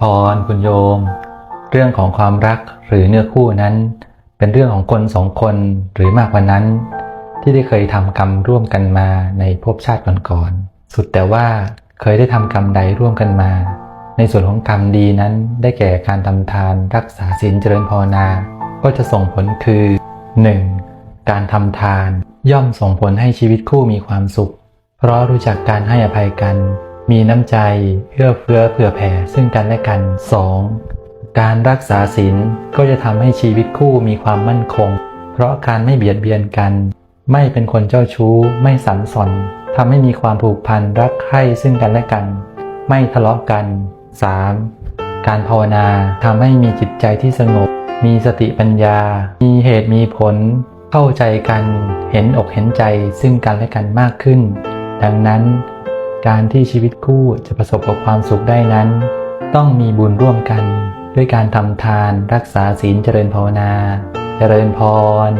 พรคุณโยม เรื่องของความรักหรือเนื้อคู่นั้น เป็นเรื่องของคนสองคนหรือมากกว่านั้น ที่ได้เคยทำกรรมร่วมกันมาในภพชาติก่อนๆสุดแต่ว่าเคยได้ทำกรรมใดร่วมกันมา ในส่วนของกรรมดีนั้นได้แก่การทำทานรักษาศีลเจริญภาวนา ก็จะส่งผลคือ 1. การทำทานย่อมส่งผลให้ชีวิตคู่มีความสุข เพราะรู้จักการให้อภัยกัน มีน้ำใจเอื้อเฟื้อเผื่อแผ่ซึ่งกันและกัน 2. การรักษาศีลก็จะทำให้ชีวิตคู่มีความมั่นคง เพราะการไม่เบียดเบียนกัน ไม่เป็นคนเจ้าชู้ ไม่สันสนทำให้มีความผูกพันรักใคร่ซึ่งกันและกัน ไม่ทะเลาะกัน 3. การภาวนาทำให้มีจิตใจที่สงบ มีสติปัญญา มีเหตุมีผล เข้าใจกัน เห็นอกเห็นใจซึ่งกันและกันมากขึ้น ดังนั้น การที่ชีวิตคู่จะประสบกับความสุขได้นั้น ต้องมีบุญร่วมกัน ด้วยการทำทานรักษาศีลเจริญภาวนา เจริญพร